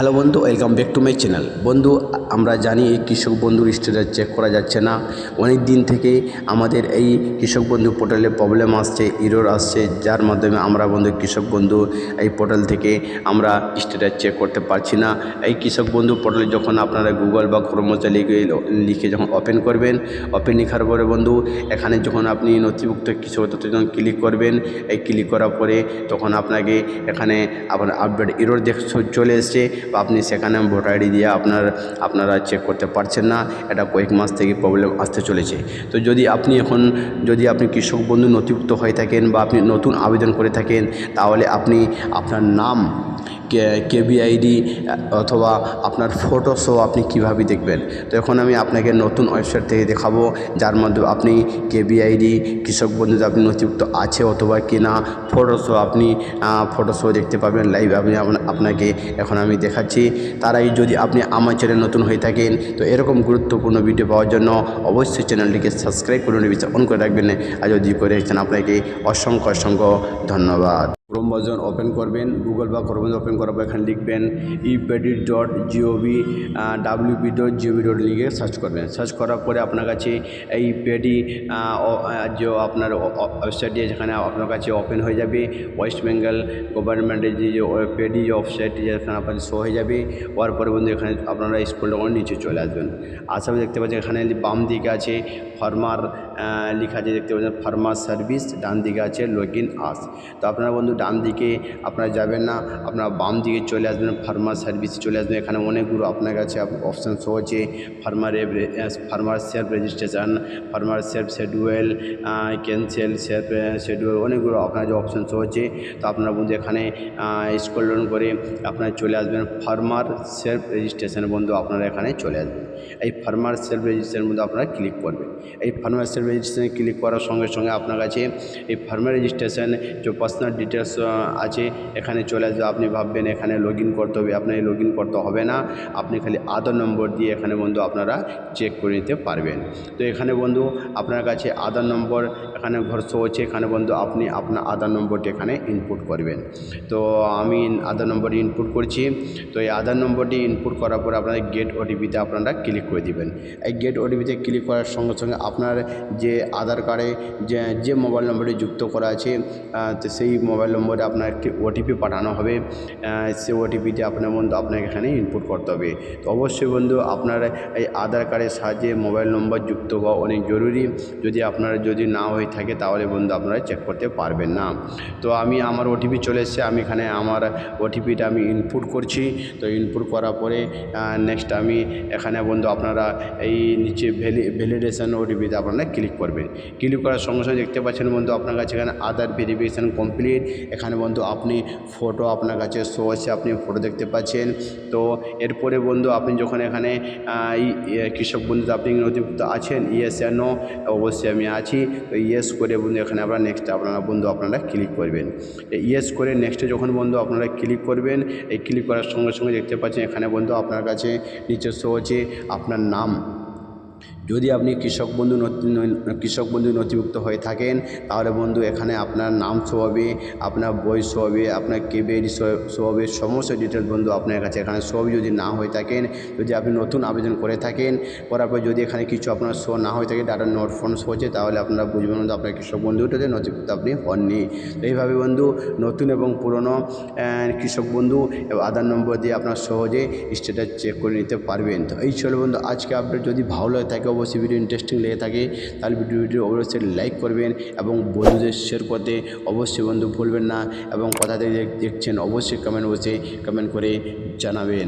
Hello বন্ধু, welcome back to my channel. বন্ধু, আমরা জানি এই কৃষক বন্ধুর স্টেটাস চেক করা যাচ্ছে না। অনেক দিন থেকে আমাদের এই কৃষক বন্ধু পোর্টালে প্রবলেম আসছে, ইরোর আসছে, যার মাধ্যমে আমরা বন্ধু কৃষক বন্ধু এই পোর্টাল থেকে আমরা স্টেটাস চেক করতে পারছি না। এই কৃষক বন্ধু পোর্টালে যখন আপনারা গুগল বা ক্রমচা লিখে যখন ওপেন করবেন, ওপেন লেখার পরে বন্ধু, এখানে যখন আপনি নথিভুক্ত কৃষক তথ্য যখন ক্লিক করবেন, এই ক্লিক করার পরে তখন আপনাকে এখানে আপনার আপডেট ইরোর দেখ চলে এসছে। আপনি সেখানে ভোটার আইডি দিয়ে আপনার, আপনারা চেক করতে পারছেন না, এটা কয়েক মাস থেকে প্রবলেম আসতে চলেছে। তো যদি আপনি এখন, যদি আপনি কৃষক বন্ধু নথিভুক্ত হয়ে থাকেন বা আপনি নতুন আবেদন করে থাকেন, তাহলে আপনি আপনার নাম, কে কেবিআইডি অথবা আপনার ফটো সহ আপনি কীভাবে দেখবেন? তো এখন আমি আপনাকে নতুন ওয়েবসাইট থেকে দেখাবো, যার মাধ্যমে আপনি কে কেবিআইডি কৃষক বন্ধুতে আপনি নথিভুক্ত আছে অথবা কিনা ফটো সহ আপনি ফটো সহ দেখতে পাবেন লাইভ আপনা- আপনাকে এখন আমি দেখাচ্ছি। তারাই যদি আপনি আমার চ্যানেল নতুন হয়ে থাকেন, তো এরকম গুরুত্বপূর্ণ ভিডিও পাওয়ার জন্য অবশ্যই চ্যানেলটিকে সাবস্ক্রাইব করে নেবেন, অন করে রাখবেন। আর যদি করে রেখেছেন আপনাকে অসংখ্য অসংখ্য ধন্যবাদ। ক্রোম বাজন ওপেন করবেন গুগল বা ক্রোম ওপেন করার পর এখানে লিখবেন ইপেডি dot gov WP dot gov dot লিখে সার্চ করবেন। সার্চ করার পরে আপনার কাছে এই পেডি যে আপনার ওয়েবসাইট দিয়ে যেখানে আপনার কাছে ওপেন হয়ে যাবে ওয়েস্ট বেঙ্গল গভর্নমেন্টের যে পেডি যে ওয়েবসাইট যেখানে আপনার শো হয়ে যাবে, হওয়ার পরে বন্ধু এখানে আপনারা স্কুলটা নিচে চলে আসবেন। আসামে দেখতে পাচ্ছেন এখানে বাম দিকে আছে ফার্মার লেখা আছে, দেখতে পাচ্ছেন ফার্মার সার্ভিস ডান দিকে আছে লগ ইন আস। তো আপনারা বন্ধু ডান দিকে আপনারা যাবেন না, আপনারা বাম দিকে চলে আসবেন ফার্মার সার্ভিস চলে আসবেন। এখানে অনেকগুলো আপনার কাছে অপশান শো আছে farmer farmer self registration farmer self schedule cancel self schedule অনেকগুলো আপনার যে অপশান শো আছে তো আপনারা বন্ধু এখানে স্কুল লোন করে আপনারা চলে আসবেন। ফার্মার সেলফ রেজিস্ট্রেশন বন্ধু আপনারা এখানে চলে আসবেন। এই ফার্মার সেলফ রেজিস্ট্রেশন মধ্যে আপনারা ক্লিক করবেন। এই ফার্মার সেলফ রেজিস্ট্রেশনে ক্লিক করার সঙ্গে সঙ্গে আপনার কাছে এই ফার্মার রেজিস্ট্রেশন যে পার্সোনাল ডিটেলস আছে, এখানে চলে আসবে। আপনি ভাববেন এখানে লগ করতে হবে আপনাকে লগ করতে হবে না। আপনি খালি আধার নম্বর দিয়ে এখানে বন্ধু আপনারা চেক করে নিতে পারবেন। তো এখানে বন্ধু, আপনার কাছে আধার নম্বর এখানে ঘর শো হচ্ছে এখানে বন্ধু আপনি আপনার আধার নম্বরটি এখানে ইনপুট করবেন। তো আমি আধার নম্বর ইনপুট করছি। তো এই আধার নম্বরটি ইনপুট করার পর আপনার গেট ওটিপিতে আপনারা ক্লিক করে দিবেন। এই গেট ওটিপিতে ক্লিক করার সঙ্গে সঙ্গে আপনার যে আধার কার্ডে যে যে মোবাইল নম্বরটি যুক্ত করা আছে তো সেই মোবাইল নম্বরে আপনার একটি ওটিপি পাঠানো হবে। সেই ওটিপিটি আপনার বন্ধু আপনাকে এখানে ইনপুট করতে হবে। তো অবশ্যই বন্ধু আপনার এই আধার কার্ডের সাহায্যে মোবাইল নম্বর যুক্ত হওয়া অনেক জরুরি। যদি আপনার যদি না হয়ে থাকে তাহলে বন্ধু আপনারা চেক করতে পারবেন না। তো আমি আমার ওটিপি চলে এসেছে, আমি এখানে আমার ওটিপিটা আমি ইনপুট করছি। তো ইনপুট করার পরে নেক্সট আমি এখানে বন্ধু আপনারা এই নিচে ভ্যালি ভ্যালিডেশন ওটিপিতে আপনারা ক্লিক করবেন। ক্লিক করার সঙ্গে সঙ্গে দেখতে পাচ্ছেন বন্ধু আপনার কাছে এখানে আধার ভেরিফিকেশান কমপ্লিট এখানে বন্ধু আপনি ফটো আপনার কাছে শো আছে, আপনি ফটো দেখতে পাচ্ছেন। তো এরপরে বন্ধু আপনি যখন এখানে কৃষক বন্ধুতে আপনি নথিভুক্ত আছেন ইয়েস নো অবশ্যই আমি আছি। তো করে বন্ধু, এখানে আপনারা নেক্সট আপনারা বন্ধু আপনারা ক্লিক করবেন। ইয়েস করে নেক্সটে যখন বন্ধু আপনারা ক্লিক করবেন, এই ক্লিক করার সঙ্গে সঙ্গে দেখতে পাচ্ছেন এখানে বন্ধু আপনার কাছে নিজস্ব হচ্ছে আপনার নাম। যদি আপনি কৃষক বন্ধু কৃষক বন্ধু নথিভুক্ত হয়ে থাকেন, তাহলে বন্ধু এখানে আপনার নাম শো হবে, আপনার বই শো হবে, আপনার কেবিআইডি শো হবে, সমস্ত ডিটেলস বন্ধু আপনার কাছে এখানে সব যদি না হয়ে থাকেন, যদি আপনি নতুন আবেদন করে থাকেন, করার পর যদি এখানে কিছু আপনার শো না হয়ে থাকে ডাটা নোট ফোন শো হচ্ছে, তাহলে আপনারা বুঝবেন বন্ধু আপনার কৃষক বন্ধুটাতে নথিভুক্ত আপনি হননি। এইভাবে বন্ধু নতুন এবং পুরনো কৃষক বন্ধু আধার নম্বর দিয়ে আপনার সহজে স্ট্যাটাস চেক করে নিতে পারবেন। তো এই ছিল বন্ধু আজকে আপডেট যদি ভালো লাগে থাকে অবশ্যই ভিডিও ইন্টারেস্টিং লেগে থাকে, তাহলে ভিডিওটি অবশ্যই লাইক করবেন এবং বন্ধুদের শেয়ার করতে অবশ্যই বন্ধু ভুলবেন না এবং কথা দেখছেন অবশ্যই কমেন্ট বসে কমেন্ট করে জানাবেন।